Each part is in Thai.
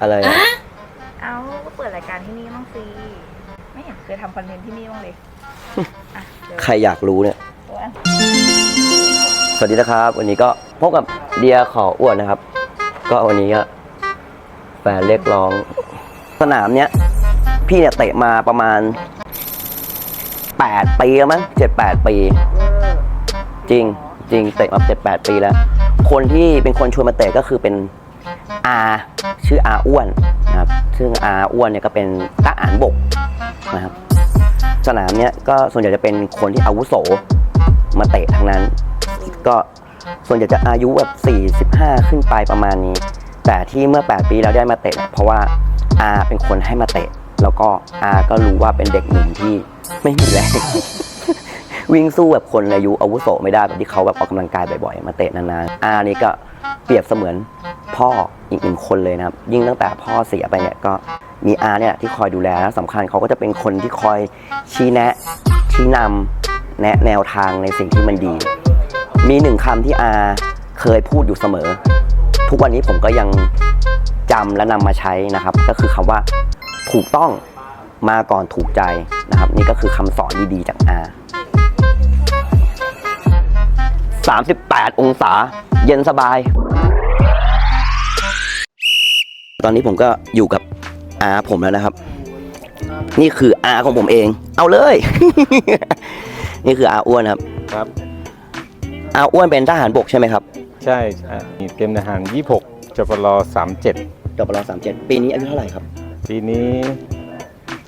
อะไรอะเอ้าก็เปิดรายการที่นี่บ้างสิไม่เห็นเคยทำคอนเทนต์ที่นี่บ้างเลยอะเดี๋ยวใครอยากรู้เนี่ยตัวอันสวัสดีนะครับ วันนี้ก็พบกับเดียขออ้วนนะครับ ก็วันนี้ก็แฟนเรียกร้อง สนามเนี้ย พี่เนี่ยเตะมาประมาณแปดปีแล้วมั้งเจ็ดแปดปี จริงจริงเตะมาเจ็ดแปดปีแล้ว คนที่เป็นคนชวนมาเตะก็คือเป็น อาชื่ออาอ้วนนะครับซึ่งอาอ้วนเนี่ยก็เป็นทหารบกนะครับสนามเนี้ยก็ส่วนใหญ่จะเป็นคนที่อาวุโสมาเตะทั้งนั้น ก็ส่วนใหญ่จะอายุแบบ45 ขึ้นไปประมาณนี้ แต่ที่เมื่อ 8 ปีแล้วได้มาเตะ เพราะว่าอาเป็นคนให้มาเตะ แล้วก็อาก็รู้ว่าเป็นเด็กหนุ่มที่ไม่มีแรง วิ่งสู้แบบคนอายุอาวุโสไม่ได้แบบที่เขาแบบออกกำลังกายบ่อยๆ มาเตะนานๆอานี่ก็เปรียบเสมือนพ่ออีกหนึ่งคนเลยนะครับ ยิ่งตั้งแต่พ่อเสียไปเนี่ยก็มีอาเนี่ยที่คอยดูแลและสำคัญเขาก็จะเป็นคนที่คอยชี้แนะ ชี้นำแนะแนวทางในสิ่งที่มันดี มีหนึ่งคำที่อาเคยพูดอยู่เสมอ ทุกวันนี้ผมก็ยังจำและนำมาใช้นะครับ ก็คือคำว่าถูกต้องมาก่อนถูกใจนะครับ นี่ก็คือคำสอนดีๆจากอา 38 องศา เย็นสบาย ตอนนี้ผมก็อยู่กับอาผมแล้วนะครับ นี่คืออาของผมเอง เอาเลย นี่คืออาอ้วนครับ ครับ อาอ้วนเป็นทหารบกใช่ไหมครับ ใช่ใช่เตรียมทหาร 26จปร37จบรสามเจ็ดปีนี้อายุเท่าไหร่ครับ ปีนี้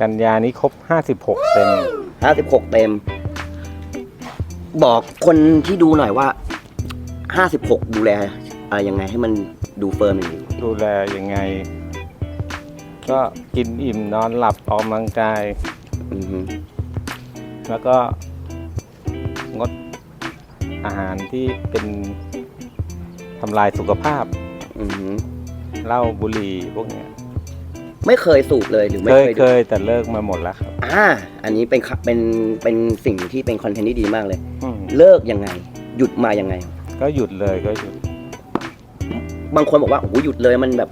กันยานี้ครบ 56 เต็มห้าสิบหกเต็ม บอกคนที่ดูหน่อยว่าห้าสิบหกดูแลอะไรยังไงให้มันดูเฟิร์มอย่างนี้ดูแลยังไง ก็กินอิ่มนอนหลับออกกำลังกาย อือฮึแล้วก็งดอาหารที่เป็นทำลายสุขภาพอือฮึ เหล้าบุหรี่พวกเนี้ย ไม่เคยสูบเลยหรือไม่เคยเคยเคดูยแต่เลิกมาหมดแล้วครับอ่าอันนี้เป็นค่ะเป็นเป็นสิ่งที่เป็นคอนเทนต์ที่ดีมากเลย อืมเลิกยังไง หยุดมายังไง ก็หยุดเลยก็หยุดบางคนบอกว่าโอ้โหหยุดเลยมันแบบ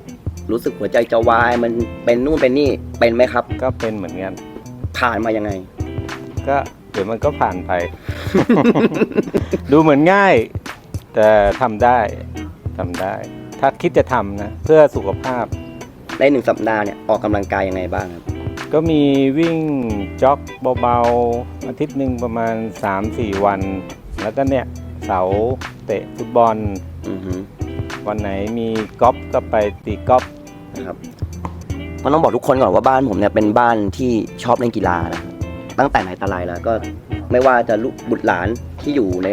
รู้สึกหัวใจจะวายมันเป็นนู่นเป็นนี่เป็นไหมครับ ก็เป็นเหมือนกันผ่านมายังไง ก็เดี๋ยวมันก็ผ่านไป ดูเหมือนง่าย แต่ทำได้ทำได้ ถ้าคิดจะทำนะ เพื่อสุขภาพ ในหนึ่งสัปดาห์เนี่ยออกกำลังกายยังไงบ้างครับ ก็มีวิ่งจ็อกเบาๆ อาทิตย์หนึ่งประมาณ 3-4 วัน แล้วก็เนี่ยเสาร์เตะฟุตบอลอือฮึวันไหนมีกอล์ฟก็ไปตีกอล์ฟนะครับมันต้องบอกทุกคนก่อนว่าบ้านผมเนี่ยเป็นบ้านที่ชอบเล่นกีฬานะตั้งแต่ไหนแต่ไรแล้วก็ไม่ว่าจะลูกบุตรหลานที่อยู่ใน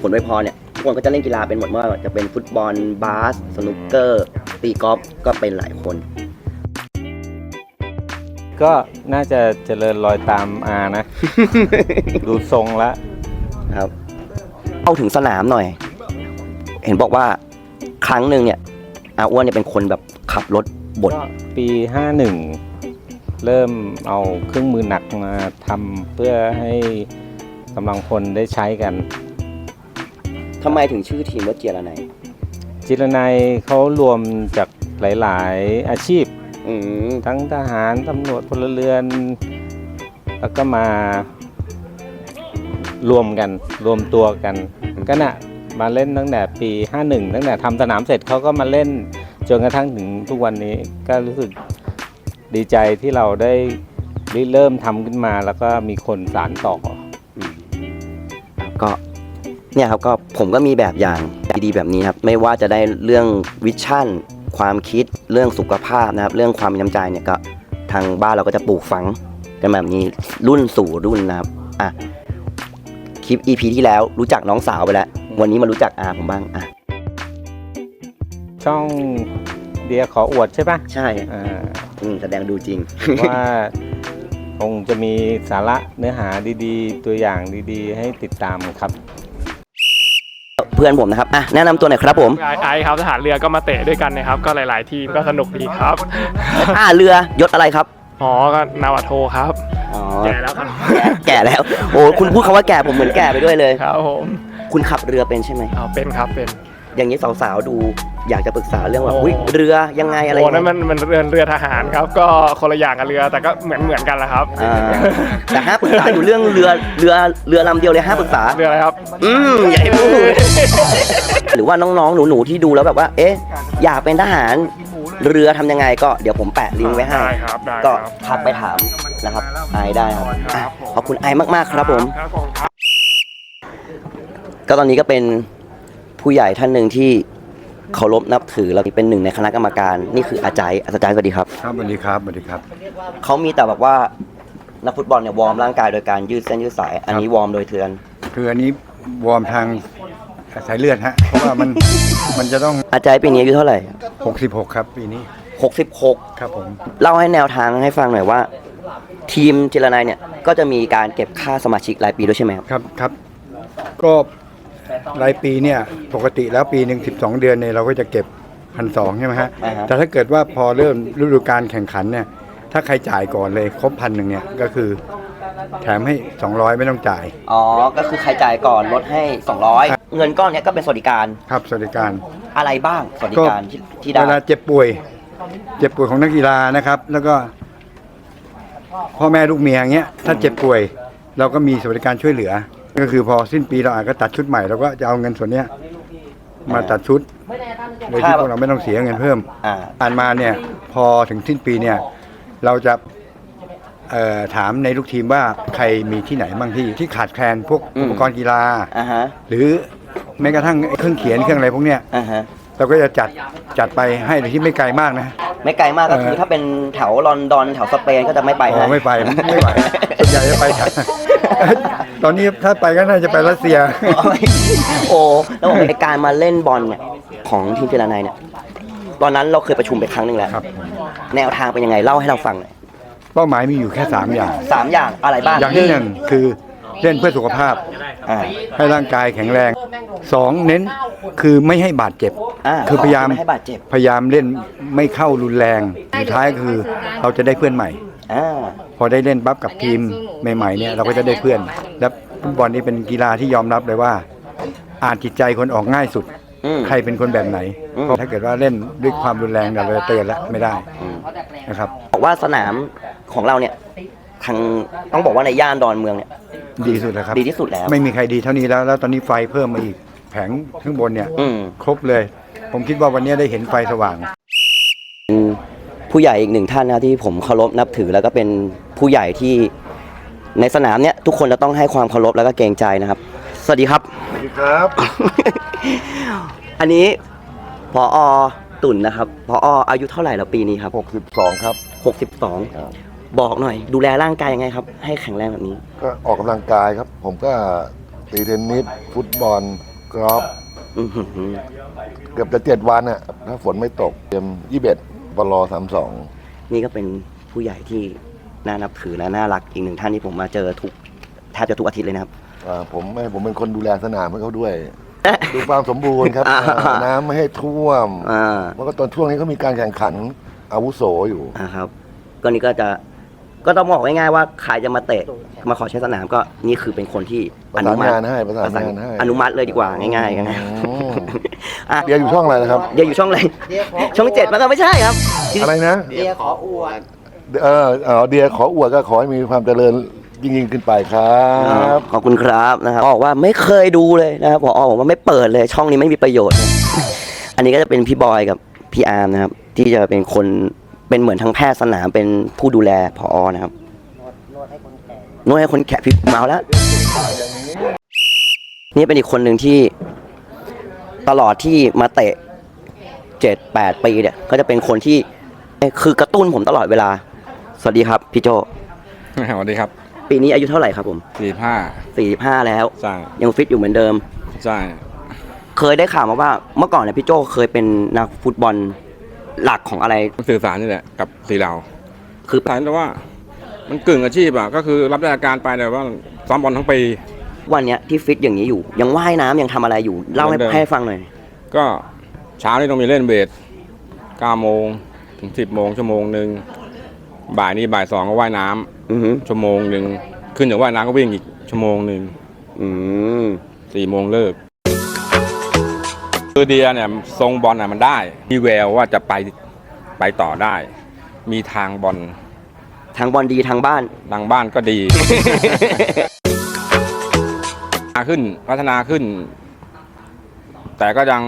ผลไวยพรเนี่ยทุกคนก็จะเล่นกีฬาเป็นหมดไม่ว่าจะเป็นฟุตบอลบาสสนุกเกอร์ตีกอล์ฟก็เป็นหลายคน ก็น่าจะเจริญรอยตามอานะ ดูทรงแล้วนะครับเอาถึงสนามหน่อย เห็นบอกว่าครั้งหนึ่งเนี่ยอาอ้วนเนี่ยเป็นคนแบบขับรถบดก็ปี51เริ่มเอาเครื่องมือหนักมาทำเพื่อให้กำลังพลได้ใช้กัน ทำไมถึงชื่อทีมว่าเจียระไนจิรนัยเขารวมจากหลาย ๆ อาชีพ อืมทั้งทหารตำรวจพลเรือน แล้วก็มารวมกันรวมตัวกันก็น่ะมาเล่นตั้งแต่ปี 51 ตั้งแต่ทำสนามเสร็จเขาก็มาเล่นจนกระทั่งถึงทุกวันนี้ก็รู้สึกดีใจที่เราได้เริ่มทำขึ้นมาแล้วก็มีคนสานต่อก็เนี่ยครับก็ผมก็มีแบบอย่างดีๆแบบนี้ครับ ไม่ว่าจะได้เรื่องวิชั่น ความคิดเรื่องสุขภาพนะครับ เรื่องความมีน้ำใจเนี่ยก็ทางบ้านเราก็จะปลูกฝังกันแบบนี้รุ่นสู่รุ่นนะครับอะคลิป EP ที่แล้วรู้จักน้องสาวไปแล้ว วันนี้มารู้จักอาผมบ้างอะช่องเดียขออวดใช่ปะใช่อ่าอืมแสดงดูจริง ว่าคงจะมีสาระเนื้อหาดีๆ ตัวอย่างดีๆ ให้ติดตามครับ เพื่อนผมนะครับอะแนะนำตัวหน่อยครับผมไอไอซ์ครับทหารเรือก็มาเตะด้วยกันนะครับ ก็หลาย ๆ ทีมก็สนุกดีครับ อ่าเรือยศอะไรครับอ๋อก็นาวาโทครับอ๋อแก่แล้วครับแก่แล้วโอ้คุณพูดคำว่าแก่ผมเหมือนแก่ไปด้วยเลยครับผมคุณขับเรือเป็นใช่ไหมเอาเป็นครับเป็น อย่างนี้สาวๆดูอยากจะปรึกษาเรื่องว่าโอ้ อุ๊ยเรือยังไงอะไรโอ้ยังนั่นไงมันมันเรือเรือทหารครับ ก็คนละอย่างกับเรือแต่ก็เหมือนเหมือนกันแหละครับอ่าแต่ห้ามปรึกษาอยู่เรื่องเรือเรือเรือลำเดียวเลยห้ามปรึกษา เรืออะไรครับ อืมอย่าให้พูด หรือว่าน้องๆ หนูๆ ที่ดูแล้วแบบว่า เอ๊ะ อยากเป็นทหารเรือทำยังไงก็เดี๋ยวผมแปะลิงก์ไว้ให้ ได้ครับได้ก็ครับทักไปถามนะครับไอได้ครับอะขอบคุณไอมากๆครับผม ครับผมครับก็ตอนนี้ก็เป็น ผู้ใหญ่ท่านหนึ่งที่เคารพนับถือแล้วเป็นหนึ่งในคณะกรรมการ นี่คืออาจารย์อาจารย์สวัสดีครับ ครับสวัสดีครับสวัสดีครับ เขามีแต่แบบว่านักฟุตบอลเนี่ยวอร์มร่างกายโดยการยืดเส้นยืดสาย อันนี้วอร์มโดยเทือน คืออันนี้วอร์มทางสายเลือดฮะ เพราะว่ามัน มันจะต้อง อาจารย์ปีนี้อายุเท่าไหร่ 66 ครับปีนี้ 66 ครับผม เล่าให้แนวทางให้ฟังหน่อยว่า ทีมเจรนายเนี่ยก็จะมีการเก็บค่าสมาชิกรายปีด้วยใช่ไหมครับ ครับครับ ก็ รายปีเนี่ยปกติแล้วปีหนึ่ง12เดือนเนี่ยเราก็จะเก็บพันสองใช่ไหมฮะอ่าฮะแต่ถ้าเกิดว่าพอเริ่มฤดูการแข่งขันเนี่ย ถ้าใครจ่ายก่อนเลยครบพันหนึ่งเนี่ยก็คือ แถมให้ 200 ไม่ต้องจ่าย อ๋อ ก็คือใครจ่ายก่อนลดให้ 200 เงินก้อนเนี้ยก็เป็นสวัสดิการครับสวัสดิการ อะไรบ้างสวัสดิการที่ที่ได้ เวลาเจ็บป่วย เจ็บป่วยของนักกีฬานะครับ แล้วก็ พ่อแม่ลูกเมียอย่างเงี้ยถ้าเจ็บป่วย เราก็มีสวัสดิการช่วยเหลือ ก็คือพอสิ้นปีเราอาจก็ตัดชุดใหม่เราก็จะเอาเงินส่วนเนี้ยมาตัดชุดโดยที่พวกเราไม่ต้องเสียเงินเพิ่มอ่าผ่านมาเนี่ยพอถึงสิ้นปีเนี่ยเราจะเอ่อถามในลูกทีมว่าใครมีที่ไหนบ้างที่ที่ขาดแคลนพวกอืม อุปกรณ์กีฬา อ่าฮะหรือแม้กระทั่งเครื่องเขียนเครื่องอะไรพวกเนี้ยอ่าฮะเราก็จะจัดจัดไปให้โดยที่ไม่ไกลมากนะ ไม่ไกลมากก็คือเออ ถ้าเป็นแถวลอนดอนแถวสเปนก็จะไม่ไปอ๋อนะ ไม่ไปไม่ไหวส่วนใหญ่จะไปแถว ตอนนี้ถ้าไปก็น่าจะไปรัสเซีย โอ้แล้วบอกไอ้การมาเล่นบอลเนี่ยของทีมเจรนายเนี่ย ตอนนั้นเราเคยประชุมไปครั้งหนึ่งแล้วครับ แนวทางเป็นยังไงเล่าให้เราฟังหน่อยเป้าหมายมีอยู่แค่ 3 อย่าง สามอย่างอะไรบ้างอย่างที่หนึ่งคือเล่นเพื่อสุขภาพ อ่าให้ร่างกายแข็งแรงสองเน้นคือไม่ให้บาดเจ็บ อ่าคือพยายาม ไม่ให้บาดเจ็บ พยายามเล่นไม่เข้ารุนแรงสุดท้ายคือเราจะได้เพื่อนใหม่ อ่าพอได้เล่นปั๊บกับทีมใหม่ๆเนี่ยเราก็จะได้เพื่อน และฟุตบอลนี่เป็นกีฬาที่ยอมรับเลยว่า อ่านจิตใจคนออกง่ายสุด อืม ใครเป็นคนแบบไหนอืมเพราะถ้าเกิดว่าเล่นด้วยความรุนแรงเนี่ยเราจะเตือนแล้วไม่ได้อืมนะครับ บอกว่าสนามของเราเนี่ยทางต้องบอกว่าในย่านดอนเมืองเนี่ย ดีสุดแล้วครับ ดีที่สุดแล้ว ไม่มีใครดีเท่านี้แล้ว แล้วตอนนี้ไฟเพิ่มมาอีก แผงข้างบนเนี่ย อืมครบเลย ผมคิดว่าวันนี้ได้เห็นไฟสว่าง เป็น ผู้ใหญ่อีกหนึ่งท่านนะที่ผมเคารพนับถือแล้วก็เป็นผู้ใหญ่ที่ในสนามเนี้ยทุกคนจะต้องให้ความเคารพแล้วก็เกรงใจนะครับ สวัสดีครับ สวัสดีครับ อันนี้พออตุ่นนะครับพอออายุเท่าไหร่แล้วปีนี้ครับ 62 ครับ 62บอกหน่อย ดูแลร่างกายยังไงครับ ให้แข็งแรงแบบนี้ ก็ออกกำลังกายครับ ผมก็ตีเทนนิสฟุตบอลกอล์ฟอื้อหือเกือบจะเจ็ดวันอะถ้าฝนไม่ตกเตรียมยี่สิบ ปลอสามสองนี่ก็เป็นผู้ใหญ่ที่น่านับถือและน่ารักอีกหนึ่งท่านที่ผมมาเจอทุกแทบจะทุกอาทิตย์เลยนะครับผมไม่ผมเป็นคนดูแลสนามให้เขาด้วย ดูความสมบูรณ์ครับอ่าอ่าน้ำไม่ให้ท่วมอ่าเพราะว่าตอนช่วงนี้เขามีการแข่งขันอาวุโสอยู่อ่าครับ ก็นี่ก็จะ ก็ต้องบอกง่ายๆว่าใครจะมาเตะมาขอใช้สนามก็นี่คือเป็นคนที่ประอสานุนมัติงานให้ประสานงานให้อนุมัติเลยดีกว่าง่ายๆกันนะอืมอะเดียวอยู่ช่องอะไรนะครับ เดี๋ยวอยู่ช่องอะไรช่องเจ็ดมันก็ไม่ใช่ครับ อะไรนะ เดียขออวด เออเออเดียขออวดก็ขอให้มีความเจริญยิ่งยิ่งขึ้นไปครับขอบคุณครับนะครับบอกว่าไม่เคยดูเลยนะครับพอบอกว่าไม่เปิดเลยช่องนี้ไม่มีประโยชน์ อันนี้ก็จะเป็นพี่บอยกับพี่อาร์มนะครับ ที่จะเป็นคน เป็นเหมือนทั้งแพทย์สนามเป็นผู้ดูแลพอนะครับนวดให้คนแขนวดให้คนแขกพี่เมาแล้ว นี่เป็นอีกคนหนึ่งที่ตลอดที่มาเตะเจ็ดแปดปีเนี่ย ก็จะเป็นคนที่คือกระตุ้นผมตลอดเวลา สวัสดีครับพี่โจ สวัสดีครับปีนี้อายุเท่าไหร่ครับผมสี่ห้าสี่ห้าแล้ว ใช่ยังฟิตอยู่เหมือนเดิม ใช่ เคยได้ข่าวมาว่าเมื่อก่อนเนี่ยพี่โจเคยเป็นนักฟุตบอล หลักของอะไร สื่อสารนี่แหละกับสีเราคือใช่แล้วว่า มันกึ่งอาชีพอะก็คือรับราชการไปแต่ว่าซ้อมบอลทั้งปีวันเนี้ยที่ฟิตอย่างนี้อยู่ ยังว่ายน้ำยังทำอะไรอยู่เล่าให้เหมือนเดิมให้ฟังหน่อย ก็เช้านี่ต้องมีเล่นเวทเก้าโมงถึงสิบโมงชั่วโมงหนึ่งบ่ายนี่บ่ายสองก็ว่ายน้ำอือหือชั่วโมงหนึ่งขึ้นจากว่ายน้ำก็วิ่งอีกชั่วโมงหนึ่งอืม สี่โมงเลิก คือเดียเนี่ยทรงบอลน่ะมันได้ มีแววว่าจะไปไปต่อได้ มีทางบอลทางบอลดีทางบ้าน ทางบ้านก็ดีพัฒนาขึ้นพัฒนาขึ้น แต่ก็ยัง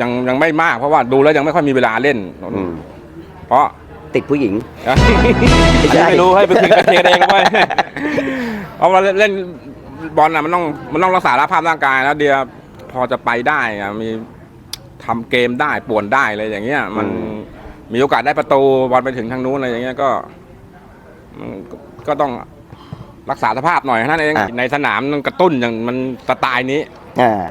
ยังยังไม่มาก เพราะว่าดูแล้วยังไม่ค่อยมีเวลาเล่น อืม เพราะ ติดผู้หญิงอันนี้ไม่รู้ให้ไปคุยกันเองไว้เพราะว่าเล่นบอลน่ะมันต้องมันต้องรักษาภาพร่างกายแล้วเดียว พอจะไปได้อะมีทำเกมได้ป่วนได้อะไรอย่างเงี้ย มันอืม มีโอกาสได้ประตูบอลไปถึงทางนู้นอะไรอย่างเงี้ยก็มันก็ก็ต้องรักษาสภาพหน่อยเท่านั่นเองในสนามมันกระตุ้นอย่างมันสไตล์นี้ อ่า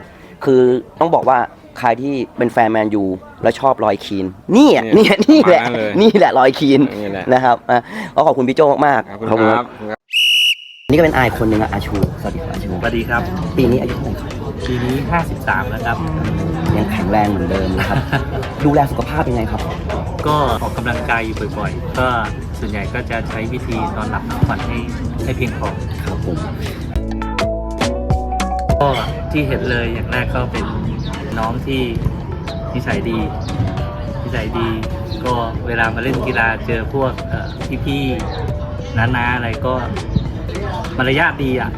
คือต้องบอกว่าใครที่เป็นแฟนแมนยูแล้วชอบรอยคีนนี่อะนี่นี่นี่แหละ ประมาณนั้นเลยนี่แหละรอยคีนนี่แหละ นะครับอะก็ขอบคุณพี่โจมากขอบคุณครับ นี่ก็เป็นอายคนหนึ่งอะอาชู สวัสดีครับอาชู สวัสดีครับ ปีนี้อายุเท่าไหร่ครับ ปีนี้ 53 แล้วครับ ยังแข็งแรงเหมือนเดิมนะครับ ดูแลสุขภาพยังไงครับ ก็ออกกำลังกายอยู่บ่อยๆ ก็ส่วนใหญ่ก็จะใช้วิธีนอนหลับพักผ่อนให้ให้เพียงพอครับผมก็ที่เห็นเลยอย่างแรกก็เป็นน้องที่นิสัยดีนิสัยดี ก็เวลามาเล่นกีฬาเจอพวกเอ่อพี่ๆน้าๆอะไรก็ มารยาทดีอะ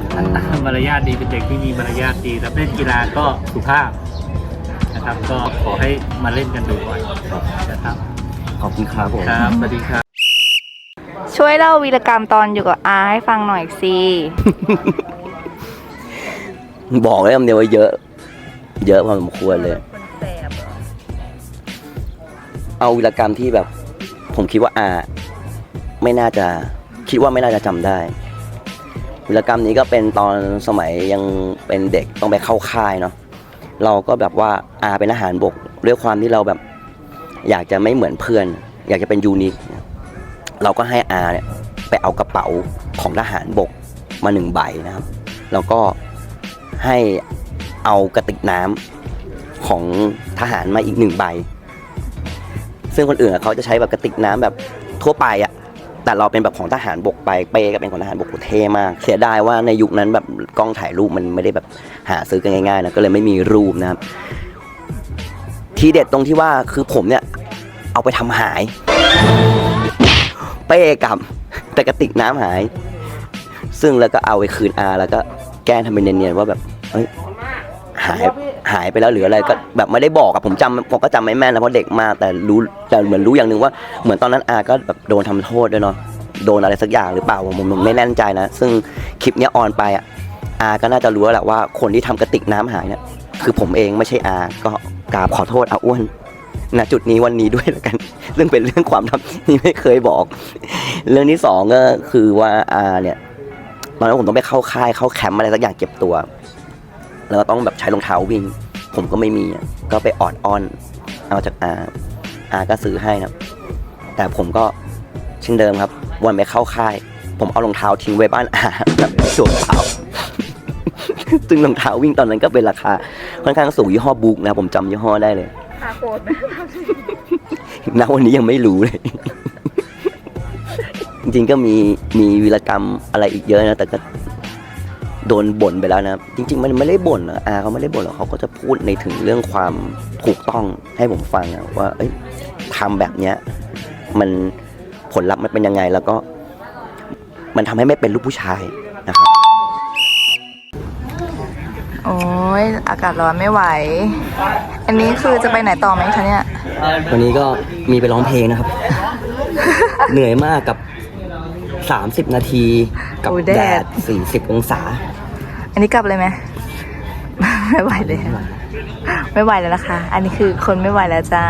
มารยาทดีเป็นเด็กที่มีมารยาทดีแล้วเล่นกีฬาก็สุภาพนะครับก็ขอให้มาเล่นกันบ่อยๆนะครับขอบคุณครับผมครับสวัสดีครับ ช่วยเล่าวีรกรรมตอนอยู่กับอาให้ฟังหน่อยสิบอกเลยคำเดียวว่าเยอะ เยอะพอสมควรเลย เอาวีรกรรมที่แบบ ผมคิดว่าอาไม่น่าจะ คิดว่าไม่น่าจะจำได้ วีรกรรมนี้ก็เป็นตอนสมัยยังเป็นเด็กต้องไปเข้าค่ายเนาะเราก็แบบว่าอาเป็นอาหารบกด้วยความที่เราแบบอยากจะไม่เหมือนเพื่อน อยากจะเป็นยูนิคเราก็ให้อาเนี่ยไปเอากระเป๋าของทหารบกมาหนึ่งใบนะครับ แล้วก็ให้เอากระติกน้ำของทหารมาอีกหนึ่งใบ ซึ่งคนอื่นเขาจะใช้แบบกระติกน้ำแบบทั่วไปอะ แต่เราเป็นแบบของทหารบกไปเป้ก็เป็นของทหารบกโหเท่มาก เสียดายว่าในยุคนั้นแบบกล้องถ่ายรูปมันไม่ได้แบบหาซื้อกันง่ายๆนะก็เลยไม่มีรูปนะครับทีเด็ดตรงที่ว่าคือผมเนี่ยเอาไปทำหาย เป้กับแต่กระติกน้ำหาย ซึ่งแล้วก็เอาไปคืนอาแล้วก็แก้ทำเป็นเนียนๆว่าแบบเฮ้ย หายหายไปแล้วหรืออะไรก็แบบไม่ได้บอกอะผมจำผมก็จำไม่แม่นนะเพราะเด็กมากแต่รู้แต่เหมือนรู้อย่างหนึ่งว่าเหมือนตอนนั้นอาก็แบบโดนทำโทษด้วยเนาะโดนอะไรสักอย่างหรือเปล่าผมผมไม่แน่ใจนะ ซึ่งคลิปเนี้ยออนไปอะอาก็น่าจะรู้แล้วแหละว่าคนที่ทำกระติกน้ำหายเนี่ยคือผมเองไม่ใช่อาก็กราบขอโทษอาอ้วนณจุดนี้วันนี้ด้วยแล้วกัน ซึ่งเป็นเรื่องความลับที่ไม่เคยบอก เรื่องที่สองก็คือว่าอาเนี่ยตอนนั้นผมต้องไปเข้าค่ายเข้าแคมป์อะไรสักอย่างเก็บตัว แล้วก็ต้องแบบใช้รองเท้าวิ่ง ผมก็ไม่มีอะก็ไปออดอ้อน เอาจากอาอาก็ซื้อให้นะแต่ผมก็เช่นเดิมครับ วันไปเข้าค่าย ผมเอารองเท้าทิ้งไว้บ้านอาแบบตัวเปล่าซึ่งรองเท้าวิ่งตอนนั้นก็เป็นราคาค่อนข้างสูงยี่ห้อบุ๊กนะผมจำยี่ห้อได้เลยอาโกรธไหมณวันนี้ยังไม่รู้เลย จริงๆก็มีมีวีรกรรมอะไรอีกเยอะนะแต่ก็ โดนบ่นไปแล้วนะจริง ๆ มันไม่ได้บ่นนะอาเขาไม่ได้บ่นหรอกเขาก็จะพูดในถึงเรื่องความถูกต้องให้ผมฟังอะว่าเอ้ยทำแบบเนี้ยมันผลลัพธ์มันเป็นยังไงแล้วก็ มันทำให้ไม่เป็นลูกผู้ชายนะครับ โอ้ยอากาศร้อนไม่ไหว อันนี้คือจะไปไหนต่อไหมคะเนี่ย วันนี้ก็มีไปร้องเพลงนะครับ เหนื่อยมากกับ 30 นาทีกับโอ้ยแดแดดด 40 องศา อันนี้กลับเลยไหม ไม่ไหวเลย ไม่ไหวแล้วนะคะ อันนี้คือคนไม่ไหวแล้วจ้า